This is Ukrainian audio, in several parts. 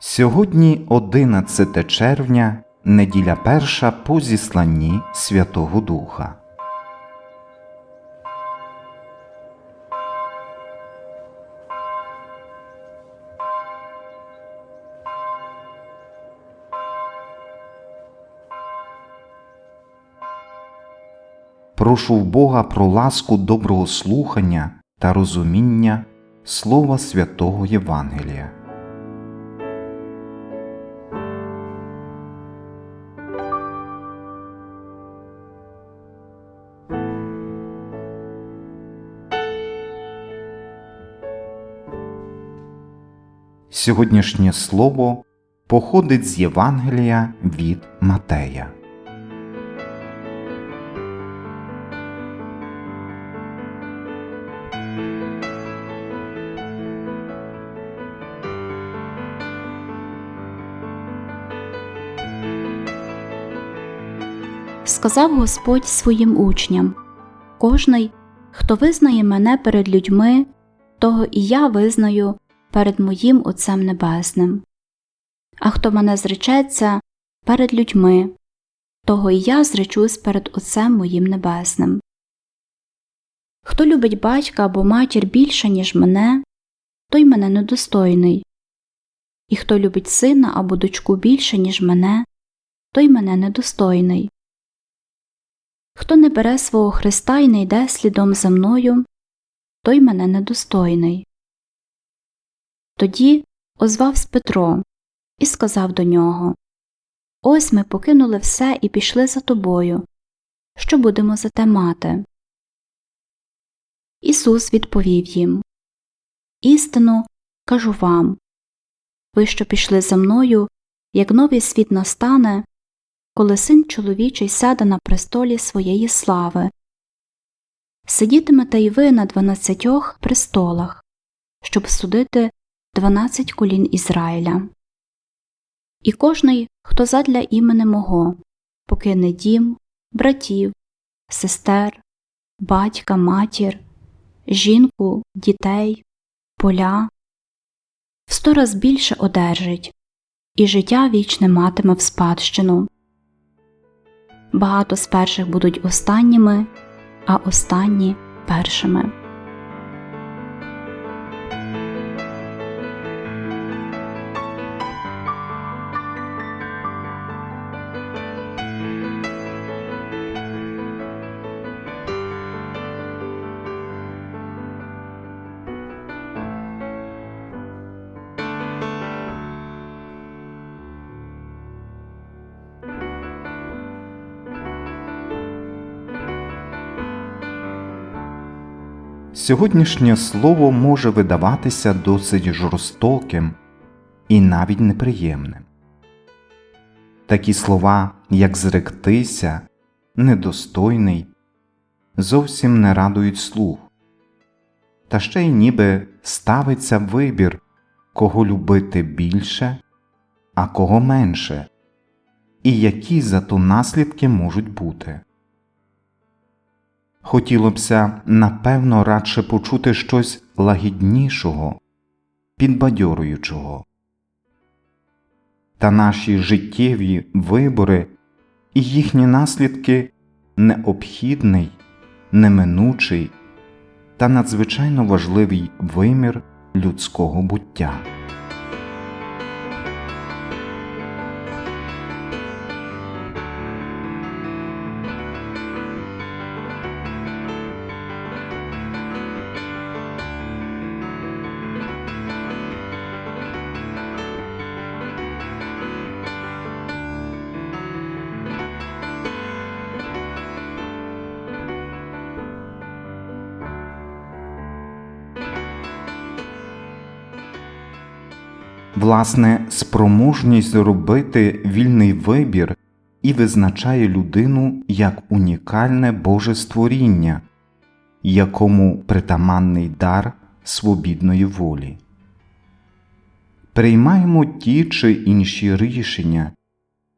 Сьогодні 11 червня, неділя перша по зісланні Святого Духа. Прошу в Бога про ласку доброго слухання та розуміння Слова Святого Євангелія. Сьогоднішнє слово походить з Євангелія від Матея. сказав Господь своїм учням Кожний, хто визнає мене перед людьми, того і я визнаю перед моїм Отцем Небесним. А хто мене зречеться перед людьми, того і я зречусь перед Отцем моїм Небесним. Хто любить батька або матір більше, ніж мене, той мене недостойний, і хто любить сина або дочку більше, ніж мене, той мене недостойний. Хто не бере свого Христа і не йде слідом за мною, той мене недостойний. Тоді озвавсь Петро і сказав до нього Ось ми покинули все і пішли за тобою. Що будемо за те мати? Ісус відповів їм Істину кажу вам ви, що пішли за мною, як новий світ настане, коли син чоловічий сяде на престолі своєї слави. Сидітимете й ви на дванадцятьох престолах, щоб судити дванадцять колін Ізраїля. І кожний, хто задля імени мого, покине дім, братів, сестер, батька, матір, жінку, дітей, поля, в сто раз більше одержить, і життя вічне матиме в спадщину. Багато з перших будуть останніми, а останні першими. Сьогоднішнє слово може видаватися досить жорстоким і навіть неприємним. Такі слова, як зректися, недостойний, зовсім не радують слух, та ще й ніби ставиться вибір, кого любити більше, а кого менше, і які зато наслідки можуть бути. Хотілося б, напевно, радше почути щось лагіднішого, підбадьорюючого. Та наші життєві вибори і їхні наслідки необхідний, неминучий та надзвичайно важливий вимір людського буття. Власне, спроможність зробити вільний вибір і визначає людину як унікальне Боже створіння, якому притаманний дар свобідної волі. Приймаємо ті чи інші рішення,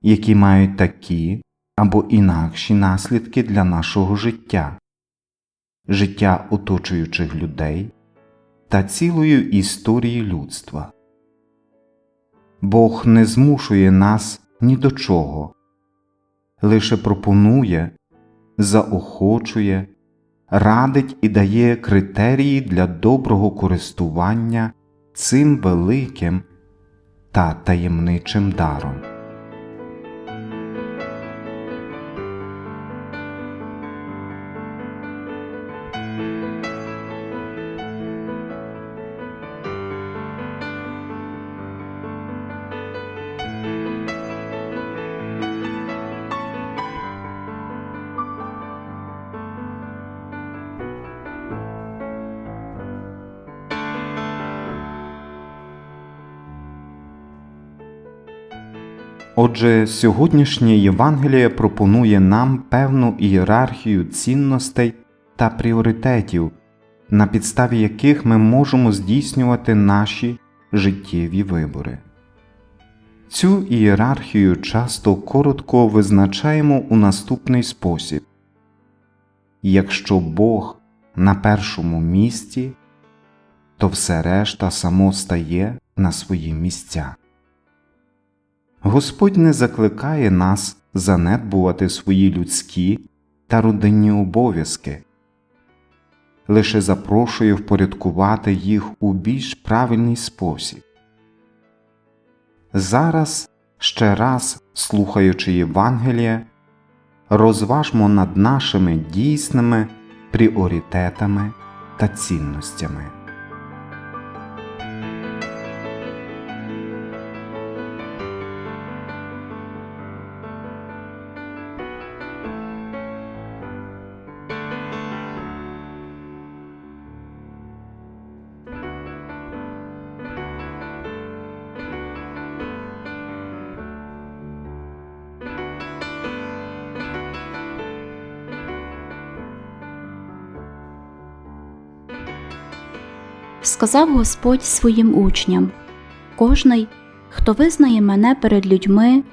які мають такі або інакші наслідки для нашого життя, життя оточуючих людей та цілої історії людства. Бог не змушує нас ні до чого, лише пропонує, заохочує, радить і дає критерії для доброго користування цим великим та таємничим даром. Отже, сьогоднішнє Євангеліє пропонує нам певну ієрархію цінностей та пріоритетів, на підставі яких ми можемо здійснювати наші життєві вибори. Цю ієрархію часто коротко визначаємо у наступний спосіб Якщо Бог на першому місці, то все решта само стає на свої місця. Господь не закликає нас занедбувати свої людські та родинні обов'язки, лише запрошує впорядкувати їх у більш правильний спосіб. Зараз, ще раз слухаючи Євангеліє, розважмо над нашими дійсними пріоритетами та цінностями. Сказав Господь своїм учням Кожний, хто визнає мене перед людьми,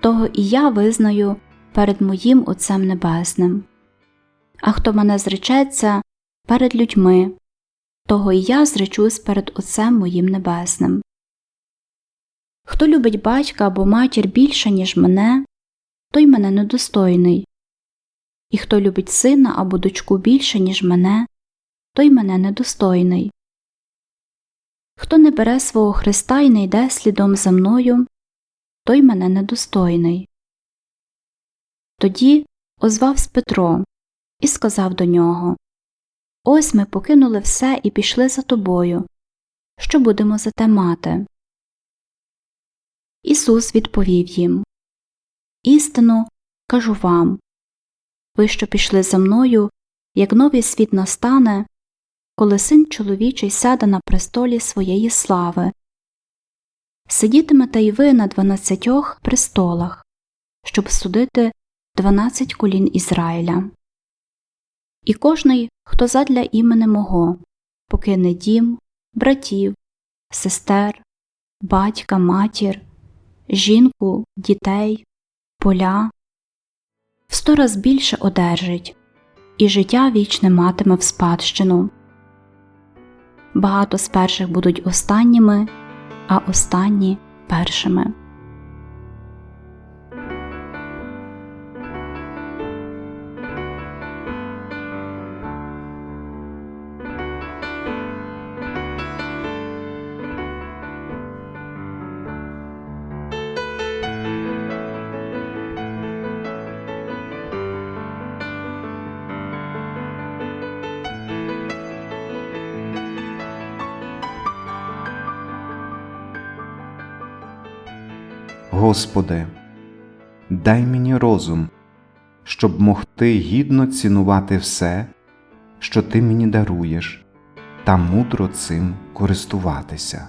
того і я визнаю перед моїм Отцем Небесним. А хто мене зречеться перед людьми, того і я зречусь перед Отцем моїм Небесним. Хто любить батька або матір більше, ніж мене, той мене недостойний, і хто любить сина або дочку більше, ніж мене, той мене недостойний. Хто не бере свого Христа і не йде слідом за мною, той мене недостойний. Тоді озвався Петро і сказав до нього Ось ми покинули все і пішли за тобою. Що будемо за те мати? Ісус відповів їм Істину кажу вам ви, що пішли за мною, як новий світ настане, коли син чоловічий сяде на престолі своєї слави. Сидітимете й ви на дванадцятьох престолах, щоб судити дванадцять колін Ізраїля. І кожний, хто задля імени мого покине дім, братів, сестер, батька, матір, жінку, дітей, поля, в сто раз більше одержить, і життя вічне матиме в спадщину. Багато з перших будуть останніми, а останні першими. Господи, дай мені розум, щоб могти гідно цінувати все, що Ти мені даруєш, та мудро цим користуватися.